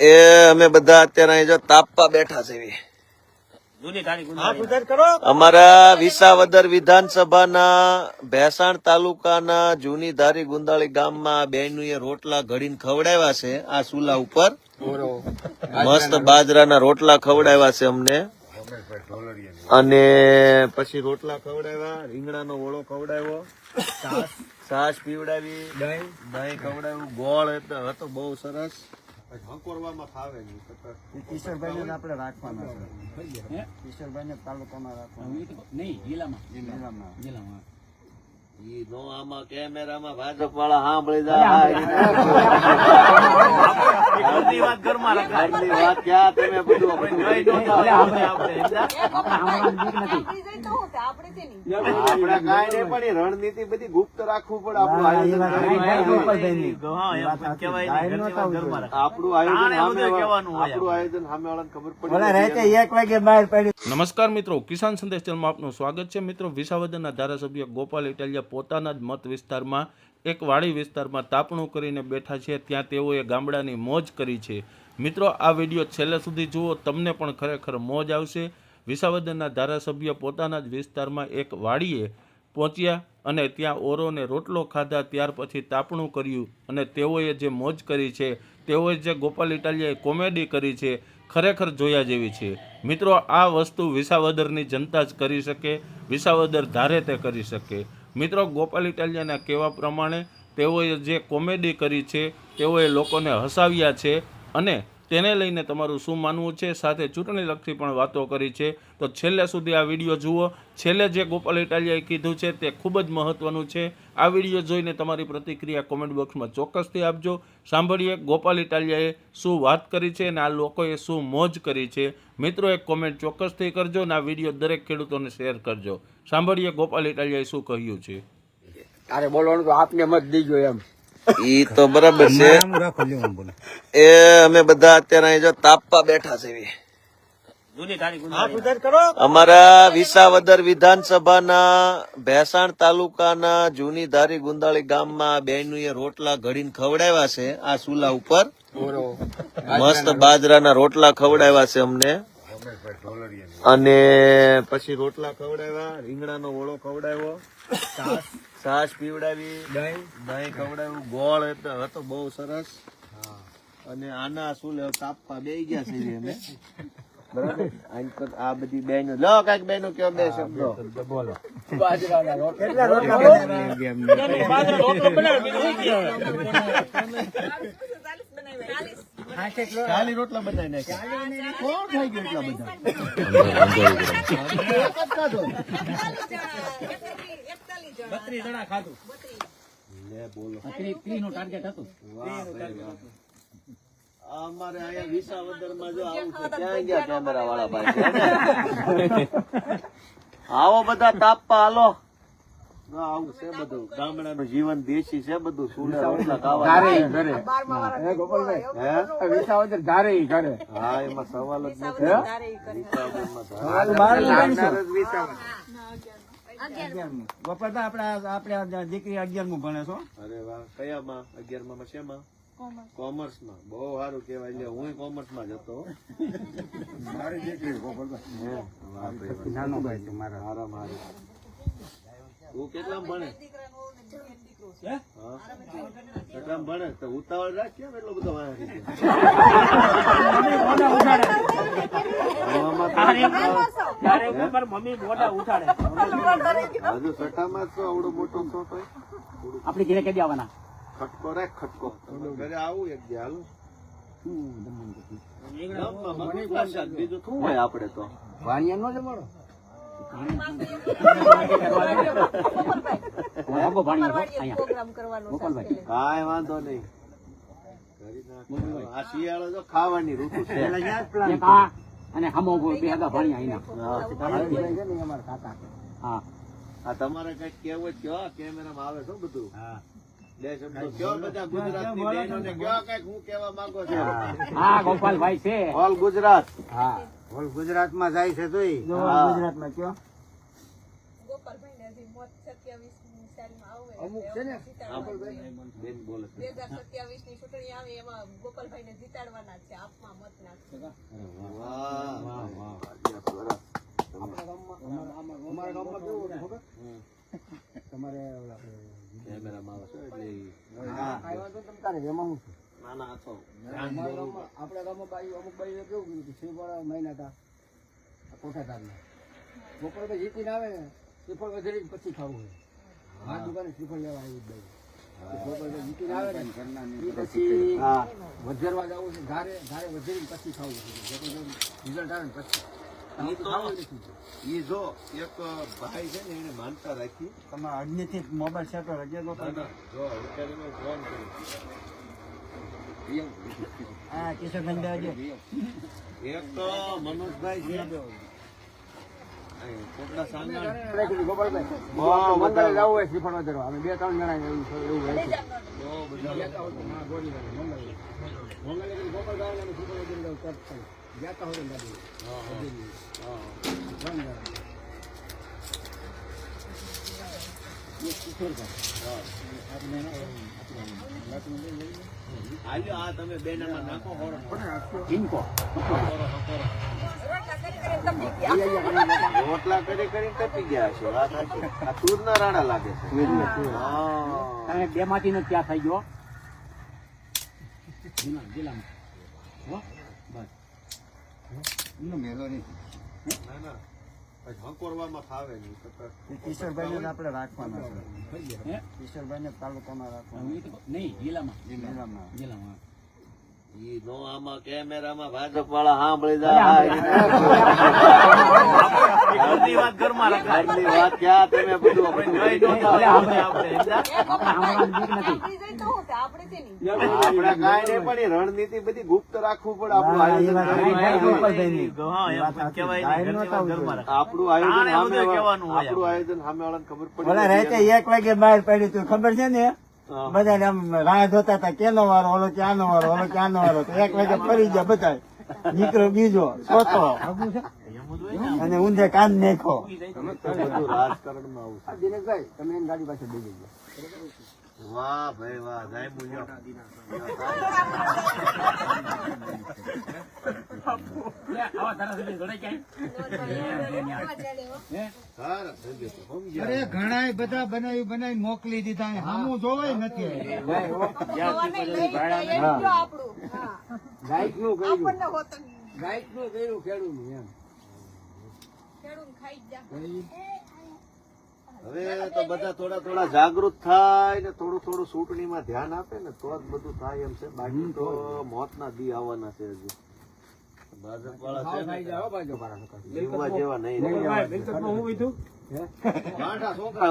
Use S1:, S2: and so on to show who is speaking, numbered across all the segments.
S1: એ અમે બધા અત્યારે જો તાપવા બેઠા છે અમારા વિસાવદર વિધાનસભાના ભેસાણ તાલુકાના જૂની ધારી ગુંદાળી ગામમાં બેનુએ રોટલા ઘડીને ખવડાવ્યા છે આ સુલા ઉપર. મસ્ત બાજરાના રોટલા ખવડાવ્યા છે અમને. અને પછી રોટલા ખવડાવ્યા રીંગણાનો ઓળો ખવડાવ્યો. છાશ પીવડાવી. દહીં. દહીં ખવડાવ્યું. ગોળ હતો હતો બહુ સરસ. હંકોરવામાં ફાવે નહીં
S2: કિશોરભાઈ ને આપણે રાખવાના છે. કિશોરભાઈ ને તાલુકામાં રાખવાના. જિલ્લામાં.
S1: ઈ નો આમાં કેમેરામાં ભાજપ વાળા સાંભળી જાય. ઘરની વાત ક્યાં તમે બધું આપણે કાંઈ નહીં. પણ રણનીતિ બધી ગુપ્ત રાખવું પડે આપણું આયોજન આપણું આયોજન આપણું આયોજન સામે વાળાને ખબર પડી
S3: નમસ્કાર મિત્રો કિસાન સંદેશ ચેનલમાં આપનું સ્વાગત છે. મિત્રો વિસાવદરના ધારાસભ્ય ગોપાલ ઇટાલિયા પોતાના જ મત વિસ્તારમાં, એક વાડી વિસ્તારમાં તાપણું કરીને બેઠા છે, ત્યાં તેઓએ ગામડાની મોજ કરી છે. મિત્રો, આ વીડિયો છેલ્લે સુધી જુઓ, તમને પણ ખરેખર મોજ આવશે. વિસાવદરના ધારાસભ્ય પોતાના જ વિસ્તારમાં એક વાડીએ પહોંચ્યા અને ત્યાં ઓરોને રોટલો ખાધા, ત્યાર પછી તાપણું કર્યું અને તેઓએ જે મોજ કરી છે, તેઓએ જે ગોપાલ ઇટાલિયાએ કોમેડી કરી છે, ખરેખર જોયા જેવી છે. મિત્રો, આ વસ્તુ વિસાવદરની જનતા જ કરી શકે, વિસાવદર ધારે તે કરી શકે. મિત્રો ગોપાલ ઇટાલિયાના કહેવા પ્રમાણે તેઓએ જે કોમેડી કરી છે તેઓએ લોકોને હસાવ્યા છે અને તેને લઈને તમારું શું માનવું છે? સાથે ચૂંટણીલક્ષી પણ વાતો કરી છે. તો છેલ્લે સુધી આ વીડિયો જુઓ. છેલ્લે જે ગોપાલ ઇટાલિયાએ કીધું છે તે ખૂબ જ મહત્વનું છે. આ વીડિયો જોઈને તમારી પ્રતિક્રિયા કોમેન્ટ બોક્સમાં ચોક્કસથી આપજો. સાંભળીએ ગોપાલ ઇટાલિયાએ શું વાત કરી છે અને આ લોકોએ શું મોજ કરી છે. મિત્રો, એક કોમેન્ટ ચોક્કસથી કરજો અને આ વીડિયો દરેક ખેડૂતોને શેર કરજો. સાંભળીએ ગોપાલ ઇટાલિયાએ શું કહ્યું છે?
S2: તારે બોલવાનું તો આપને મત દીજો એમ.
S1: ઈ તો બરાબર છે. એ અમે બધા અત્યારે અહીં જો તાપવા બેઠા છે અમારા વિસાવદર વિધાનસભાના ભેસાણ તાલુકાના જૂની ધારી ગુંદાળી ગામમાં બેનુએ રોટલા ઘડીને ખવડાવ્યા છે આ સુલા ઉપર. મસ્ત બાજરાના રોટલા ખવડાવ્યા છે અમને. અને પછી રોટલા ખવડાવ્યા રીંગણાનો ઓળો ખવડાવ્યો છાશ પીવડાવી દહીં? દહીં ખવડાવ્યું ગોળ હતો હતો બહુ સરસ. અને આના શું લેવા કાપવા બે ગયા છે અમે. બરાબર? આ બધી બેનો લો કંઈક બેનો કયો બે શબ્દો.
S2: કેટલા રોટલા બનાવ્યા?
S1: ચાલી રોટલા બધા નાખ્યા. કોણ ખાઈ ગયું એટલા બધા? બત્રીસ જણા ખાધું. અમારે અહીંયા વિસાવદરમાં જો આવું છે ક્યાં ગયા કેમેરા વાળા ભાઈ. આવો બધા તાપવા હાલો. આવું છે બધું. ગામડાનું જીવન દેશી છે બધું.
S2: હે
S1: એમાં સવાલ જ નથી. વિસાવદરમાં તો
S2: આ તો બહાર નીકળીશું.
S1: લાગનાર જ વિસાવદર.
S2: અગિયારમું. ગોપાલભાઈ આપણે આ- આપણે દીકરી અગિયારમું ભણે છો?
S1: અરે વાહ કયામાં? અગિયારમાં શેમાં? કોમર્સ. માં બહુ સારું કેવાય એટલે હું કોમર્સમાં જ હતો.
S2: મારી દીકરી. નાનો ભાઈ મારા.
S1: હારા મારે. તું કેટલામ ભણે? હા? કેટલામ ભણે? તો ઉતાવળ રાખ કેમ એટલો બધો વાંહે થઈ
S4: મમ્મી મોટા ઉઠાડે.
S1: હજુ સટામાં જ છો? આવડો મોટો છો તો
S4: આપડી ઘરે કદી આવવાના?
S1: ખટકો રાખ ખટકો. ઘરે આવું એક હાલો. બીજું શું હોય આપણે તો?
S2: વાણિયા નો જમાડો?
S1: કાંઈ વાંધો નહીં આ શિયાળો જો ખાવાની ઋતુ છે
S4: અને હમો બે આગા
S2: છે છે.
S4: હા
S1: આ તમારે કંઈક કેવું કયો કેમેરામાં આવે શું બધું હા હું કેવા માંગો છો
S4: હા ગોપાલભાઈ છે
S1: ઓલ ગુજરાત
S2: હા ગુજરાતમાં જાય છે તોય. ગુજરાતમાં કયો. અમુક છે ને?
S5: ની ચૂંટણી આવે એમાં ગોપાલભાઈ ને જીતાડવાના છે આપમાં મત નાખશે.
S1: વાહ. વાહ. વાહ સરસ
S2: અમારા ગામમાં કેવું હતું ખબર? તમારે એમાં હું છું?
S1: નાના હતો.
S2: આપણા ગામમાં બાઈ અમુક બાઈ કેવું કીધું કે શ્રીફળ મહિના હતા આ કોઠાદારના બપોરે તો જીતીને આવે ને શ્રીફળ વધારી પછી ખાવું હોય. મારી દુકાને શ્રીફળ લેવા આવી જ બાઈ. જીતીને આવે ને પછી વધારવા જવું છે ધારે ધારે વધારીને પછી ખાવું છે. રિઝલ્ટ આવે ને પછી.
S1: ઈ તો-
S2: ખાવું નથી.
S1: ઈ જો એક ભાઈ છે ને એને માનતા રાખી.
S2: તમે અગ્નિથી મોબાઈલ સેટ રજે
S1: નો ના, જો અત્યારે ફોન કર્યો.
S2: હા કિશોરભાઈ દેવા
S1: એક તો મનોજભાઈ છે.
S2: ગોપાલભાઈ
S1: બહુ
S2: મંગળે
S1: બધા
S2: જવું હોય શ્રીફળ વધારવા અમે બે ત્રણ જણા એવું છે, એવું હોય છે
S1: બહુ બધા હાલ્યો આ તમે બે આમાં નાખો રોટલા કરી કરી ટપી ગયા છે. વાત સાચી. આ તૂરના રાડા લાગે છે.
S4: બે માંથી નો ત્યાં થઈ ગયો.
S2: મેલો નહીં.
S1: ના ના. હંકોરવામાં ફાવે નહીં તો
S2: કિશોરભાઈ આપણે રાખવાના છે.
S4: હે?
S2: કિશોરભાઈ તાલુકામાં રાખવાના.
S4: નહીં જિલ્લામાં.
S2: જિલ્લામાં.
S4: જિલ્લામાં.
S1: નો આમાં કેમેરામાં ભાજપ વાળા સાંભળી જાય. ઘરની વાત ક્યાં તમે બધું.
S4: આપણે
S1: કાંઈ નહીં પણ રણનીતિ બધી ગુપ્ત રાખવું પડે આપણું આયોજન આપણું આયોજન આપણું આયોજન સામે વાળાને ખબર પડે
S2: પડી એક વાગે બહાર પડ્યું તું. ખબર છે ને? બધાને આમ રાહ જોતા હતા કેનો વારો? ઓલો ક્યાંનો વારો? ઓલો ક્યાંનો વારો? તો એક વાગે ફરી ગયા બધા નીકળો બીજો ચોથો અને ઊંધે કાન નાખો
S1: બધું રાજકારણમાં આવું છે.
S2: દિનેશભાઈ તમે ગાડી પાસે બેસી ગયા
S1: વાહ ભાઈ વાહ જય
S6: અરે ઘણા બધા બનાવી બનાવી મોકલી દીધા ને જોવાય નથી
S2: નું નું નું.
S1: હવે તો બધા થોડા થોડા જાગૃત થાય ને થોડું થોડું ચૂંટણીમાં ધ્યાન આપે ને તો જ બધું થાય એમ છે. બાકી તો મોતના દી આવવાના છે હજી. ભાજપ વાળા જેવા નહીં
S2: હું કીધું
S1: છોકરા.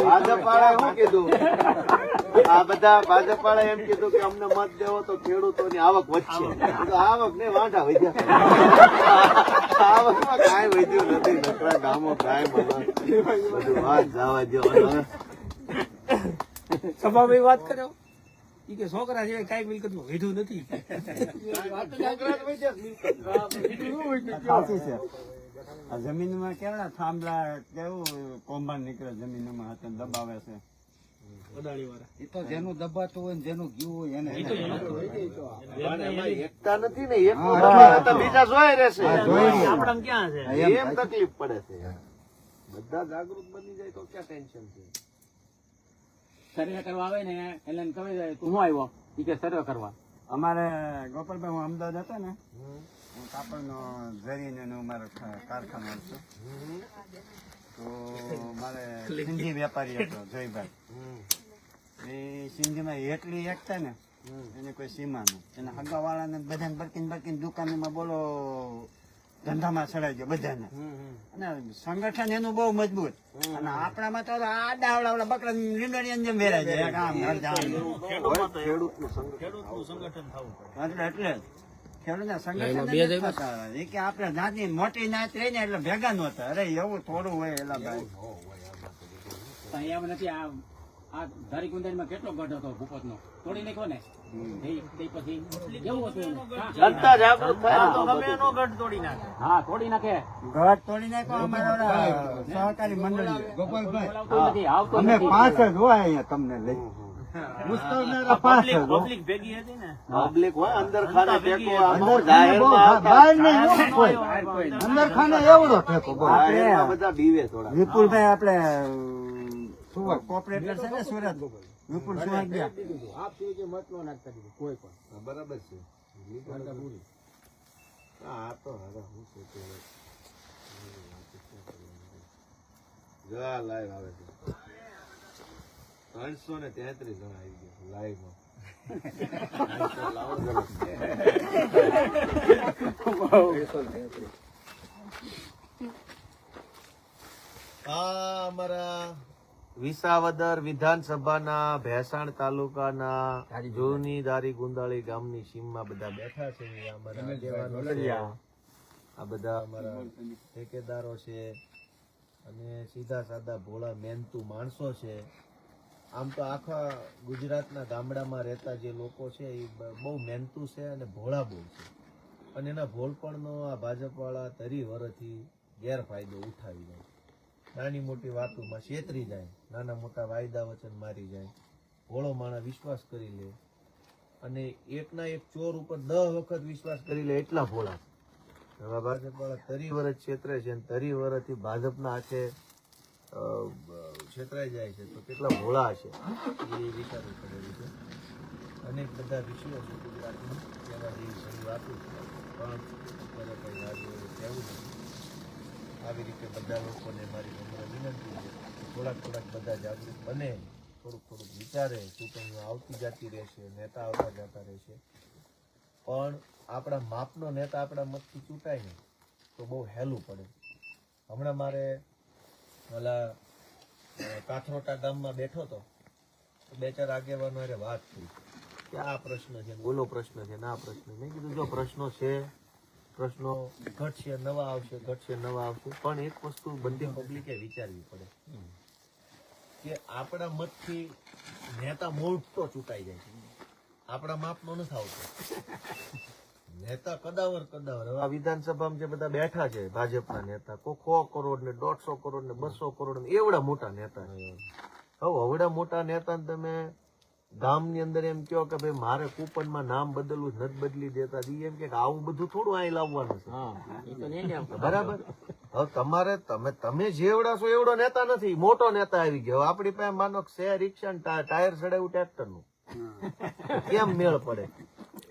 S1: ભાજપ વાળાએ શું કીધું? આ બધા ભાજપ વાળા એમ કીધું કે અમને મત દેવો તો ખેડૂતોની આવક વધશે. આવક. ને વાંઢા વધ્યા આવકમાં કાંઈ વધ્યું નથી નકરા ગામો કાંઈ બધું વાત જવા દો હવે
S7: વાત કર્યો? ઈ કે છોકરા સિવાય કઈ મિલકતમાં વધુ નથી.
S1: જમીનમાં વધ્યા.
S2: સાચી છે. આ જમીનમાં કેવડા થાંભલા કેવું કૌભાંડ નીકળે જમીનમાં હાથે દબાવે છે?
S6: એ તો જેનું દબાતું હોય જેનું ગયું હોય એને
S1: એકતા નથી ને એક બીજા જોઈ રહેશે
S7: આપણા ક્યાં છે?
S1: એમ તકલીફ પડે છે. બધા જાગૃત બની જાય તો ક્યાં ટેન્શન છે?
S4: સર્વે કરવા આવે ને એટલે એને કહી દે તું હું આવ્યો? ઈ કે સર્વે કરવા.
S2: અમારે ગોપાલભાઈ હું અમદાવાદ હતો ને હું કાપડનો ઝરીને કા- કારખાનો હતો. તો મારે સિંધી વેપારી હતો જયભાઈ. એ સિંધીમાં એટલી એકતા ને એને કોઈ સીમા નહીં એના હગાવાળાને બધાને બરકીન બરકીને દુકાનમાં બોલો ધંધામાં ચડાઈ ગયો બધાને. અને સંગઠન એનું બહુ મજબૂત. અને આપણામાં તો આડા આવડા બકરા લીંડોળિયાની જેમ વેરાય જાય કામ આમ
S1: ખેડૂતનું સંગઠન
S2: એટલે એટલે. ખેડૂતના સંગઠન આપડે. એ કે આપણે નાની મોટી નાત રહી ને એટલે ભેગા નહોતા અરે એવું થોડું હોય એલા ભાઈ.
S4: પણ નથી આ આ ધારી કુંદારીમાં કેટલો ગઢ હતો ભૂપતનો? તોડી નાખ્યો ને? તે પછી કેવું હતું હા,
S1: જનતા જાગૃત થાય તો ગમે એનો ગઢ તોડી નાખે.
S4: હા તોડી નાખે.
S2: ઘર તોડી નાખ્યો અમારા સહકારી મંડળી
S6: ગોપાલભાઈ
S2: અમે પાંચ જ હોય અહીંયા તમને લઈ. ઉશ્કેરનારા પાંચ જ હો.
S1: પબ્લિક હોય અંદર ખાને ટેકો
S2: અંદર ખાને બહુ
S1: જાહેરમાં આવતા
S2: બહાર નહીં હો કોઈ. અંદર ખાને એવડો ઠેકો
S1: બધા બીવે થોડા.
S2: વિપુલભાઈ આપણે કોર્પોરેટર છે ને સુરત વિપુલ સુરત
S4: આપ સિવાય કે મત નો નાખતા દીધું? કોઈ પણ.
S1: બરાબર છે. આ તો હવે હું છે તે હવે. લાઈવ આવે છે. ત્રણસો ને તેત્રીસ જણા આવી ગયા લાઈવમાં. અમારા વિસાવદર વિધાનસભાના ભેસાણ તાલુકાના જૂની દારી ગુંદાળી ગામની સીમમાં બધા બેઠા છે. અમારા આ બધા અમારા ઠેકેદારો છે. અને સીધા સાદા ભોળા મહેનતુ માણસો છે. આમ તો આખા ગુજરાતના ગામડામાં રહેતા જે લોકો છે એ બહુ મહેનતુ છે અને ભોળા બહુ છે. અને એના ભોળપણનો આ ભાજપવાળા તરી વરથી ગેરફાયદો ઉઠાવી જાય નાની મોટી વાતોમાં છેતરી જાય, નાના મોટા વાયદા વચન મારી જાય. ભોળો માણસ વિશ્વાસ કરી લે અને એકના એક ચોર ઉપર દહ વખત વિશ્વાસ કરી લે એટલા ભોળા. હવે ભાજપવાળા તરી વરસ છેતરે છે અને તરી વરસથી ભાજપના હાથે છેતરાઈ જાય છે. તો કેટલા ભોળા હશે? એ વિચારવું પડેલું છે અનેક બધા વિષયો છે ગુજરાતમાં. જેના જેવી ઘણી વાતો પણ અત્યારે કંઈ આજે કહેવું નથી. આવી રીતે બધા લોકોને મારી નમ્ર વિનંતી છે થોડાક થોડાક બધા જાગૃત બને, થોડુંક થોડુંક વિચારે ચૂંટણીઓ આવતી જતી રહેશે, નેતા આવતા જતા રહેશે. પણ આપણા માપનો નેતા આપણા મતથી ચૂંટાય ને તો બહુ હેલું પડે. હમણાં મારે ઓલા કાથરોટા ગામમાં બેઠો હતો બે ચાર આગેવાનો હારે વાત થઈ કે આ પ્રશ્ન છે બોલો પ્રશ્ન છે ના પ્રશ્ન મેં કીધું, જો પ્રશ્નો છે પ્રશ્નો ઘટશે નવા આવશે ઘટશે નવા આવશે. પણ એક વસ્તુ બંને પબ્લિકે વિચારવી પડે. કે આપણા મતથી નેતા મોટો ચૂંટાઈ જાય છે. આપણા માપનો નથી આવતો. નેતા કદાવર કદાવર. હવે આ વિધાનસભામાં જે બધા બેઠા છે ભાજપના નેતા કો સો કરોડ ને દોઢસો કરોડ ને બસો કરોડ ને એવડા મોટા નેતા હવે અવડા મોટા નેતા તમે ગામની અંદર એમ કહો કે ભાઈ મારે કૂપનમાં નામ બદલવું નથી બદલી દેતા. એમ કે આવું બધું થોડું અહીં લાવવાનું છે. બરાબર? હવે તમારે તમે તમે જેવડા છો એવડો નેતા નથી મોટો નેતા આવી ગયો. આપણી પાસે માનો છે રિક્ષા ટાયર ચડાવ્યું ટ્રેક્ટરનું કેમ મેળ પડે?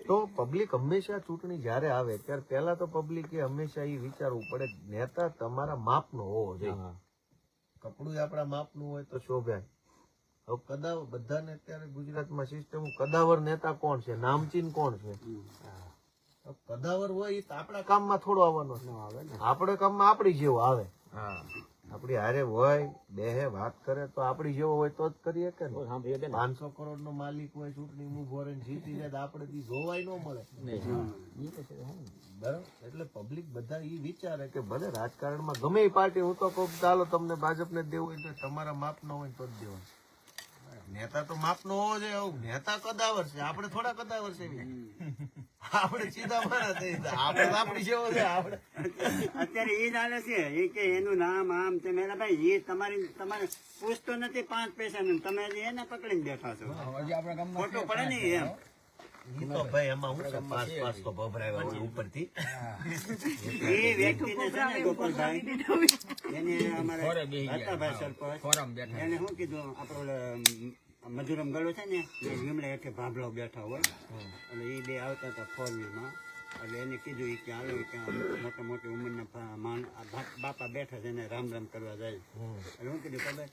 S1: તો પબ્લિક હંમેશા ચૂંટણી જયારે આવે ત્યારે પહેલા તો પબ્લિકે હંમેશા એ વિચારવું પડે નેતા તમારા માપનો હોવો જોઈએ. કપડું આપણા માપનું હોય તો શોભે. હવે કદાવર બધાને અત્યારે ગુજરાતમાં સિસ્ટમ કદાવર નેતા કોણ છે? નામચીન કોણ છે? કદાવર હોય એ તો આપણા કામમાં થોડો આવવાનો છે. આપણે કામમાં આપણી જેવો આવે. આપણી હારે હોય બેહે વાત કરે તો આપણી જેવો હોય તો જ કરીએ કે. પાંચસો કરોડ નો માલિક હોય ચૂંટણી ઊભો રહીને જીતી જાય તો આપણે દી જોવાય ન મળે. બરાબર? એટલે પબ્લિક બધા એ વિચારે કે ભલે રાજકારણમાં ગમે એ પાર્ટી હું તો કઉ ચાલો તમને ભાજપને દેવું હોય તો તમારા માપ ન હોય તો જ દેવાનું. નેતા તો માપ નો હોવો જોઈએ. આવું નેતા કદાવર છે. આપણે થોડા કદાવર છે આપણે સીધા મારા થઈ આપણે આપણી જેવો છે. આપણે
S2: અત્યારે એ ચાલે છે. એ કે એનું નામ આમ તે મેલા ભાઈ એ તમારી તમારે પૂછતો નથી પાંચ પૈસા ને તમે એને પકડીને બેઠા છો. ખોટું પડે ને એમ.
S1: તો ભાઈ એમાં હું છે? પાંચ પાંચ તો ભભરાવ્યા છે ઉપરથી.
S2: એ વ્યક્તિને છે ને ગોપાલભાઈ એને અમારે હતા ભાઈ સરપંચ એને શું કીધું? આપણે મધુરમ ગળો છે ને એ લીમડા હેઠે ભાભલો બેઠા હોય. એટલે એ બે આવતા હતા ફોર વ્હીલમાં એટલે એને કીધું એ કે હાલો કે મોટા મોટી ઉંમરના બાપા બેઠા છે એને રામ રામ કરવા જાય. એટલે હું કીધું ખબર?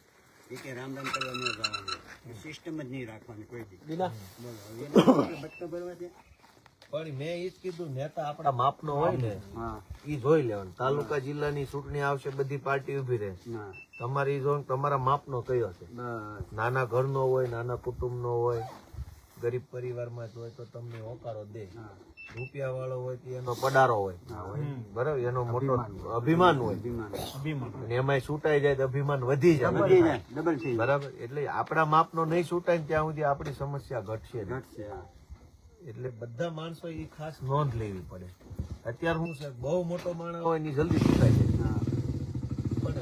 S2: એ કે રામ રામ કરવા ન જવાનું. સિસ્ટમ જ નહીં રાખવાની કોઈ દી. બોલો. બચકા ભરવા દે
S1: પણ મેં એ જ કીધું નેતા આપણા માપનો હોય ને એ જોઈ લેવાનું. તાલુકા જિલ્લાની ચૂંટણી આવશે બધી પાર્ટી ઊભી રહે.
S2: ના.
S1: તમારી જો તમારા માપનો કયો છે?
S2: નાના
S1: નાના ઘરનો હોય નાના કુટુંબનો હોય ગરીબ પરિવારમાં જ હોય તો તમને હોકારો દે. રૂપિયા વાળો હોય તો એનો પડારો હોય. બરાબર? એનો મોટો અભિમાન હોય. અભિમાન. એમાંય છૂટાઈ જાય તો અભિમાન વધી જાય. બરાબર? એટલે આપણા માપનો નહીં છૂટાય ત્યાં સુધી આપણી સમસ્યા ઘટશે
S2: ઘટશે
S1: એટલે બધા માણસો એ ખાસ નોંધ લેવી પડે. અત્યારે હું છે બહુ મોટો માણસ હોય એની જલ્દી છૂટાઈ જાય.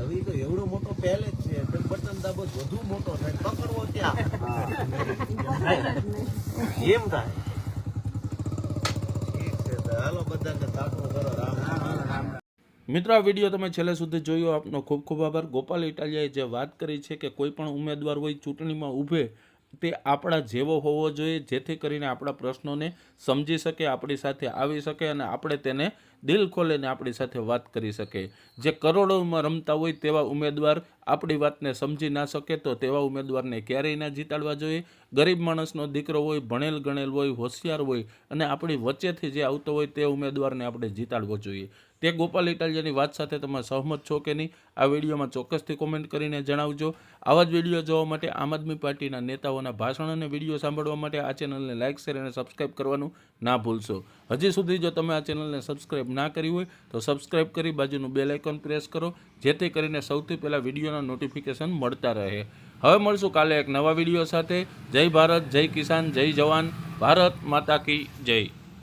S1: હવે તો એવડો મોટો પહેલે જ છે. તો બટન દાબો વધુ મોટો થાય. પકડવો ત્યાં એમ થાય. હાલો બધાને કરો. રામ રામ.
S3: મિત્રો આ વીડિયો તમે છેલ્લે સુધી જોયો. આપનો ખૂબ ખૂબ આભાર. ગોપાલ ઇટાલિયાએ જે વાત કરી છે કે કોઈ પણ ઉમેદવાર હોય ચૂંટણીમાં ઊભે તે આપણા જેવો હોવો જોઈએ જેથી કરીને આપણા પ્રશ્નોને સમજી શકે આપણી સાથે આવી શકે અને આપણે તેને દિલ ખોલીને આપણી સાથે વાત કરી શકે. જે કરોડોમાં રમતા હોય તેવા ઉમેદવાર આપણી વાતને સમજી ના શકે તો તેવા ઉમેદવારને ક્યારેય ના જીતાડવા જોઈએ. ગરીબ માણસનો દીકરો હોય, ભણેલ ગણેલ હોય, હોશિયાર હોય અને આપણી વચ્ચેથી જે આવતો હોય તે ઉમેદવારને આપણે જીતાડવો જોઈએ. તે ગોપાલ ઇટાલિયાની વાત સાથે તમે સહમત છો કે નહીં, આ વિડીયોમાં ચોક્કસથી કોમેન્ટ કરીને જણાવજો. આવા જ વીડિયો જોવા માટે આમ આદમી પાર્ટીના નેતાઓના ભાષણ અને વીડિયો સાંભળવા માટે આ ચેનલને લાઇક શેર અને સબસ્ક્રાઇબ કરવાનું ના ભૂલશો. હજી સુધી જો તમે આ ચેનલને સબસ્ક્રાઇબ ના કરી હોય, તો સબસ્ક્રાઇબ કરી બાજુનું બેલ આઇકોન પ્રેસ કરો, જેથી કરીને સૌથી પહેલાં વિડીયોના નોટિફિકેશન મળતા રહે. હવે મળશું કાલે એક નવા વીડિયો સાથે. જય ભારત, જય કિસાન, જય જવાન. ભારત માતા કી જય.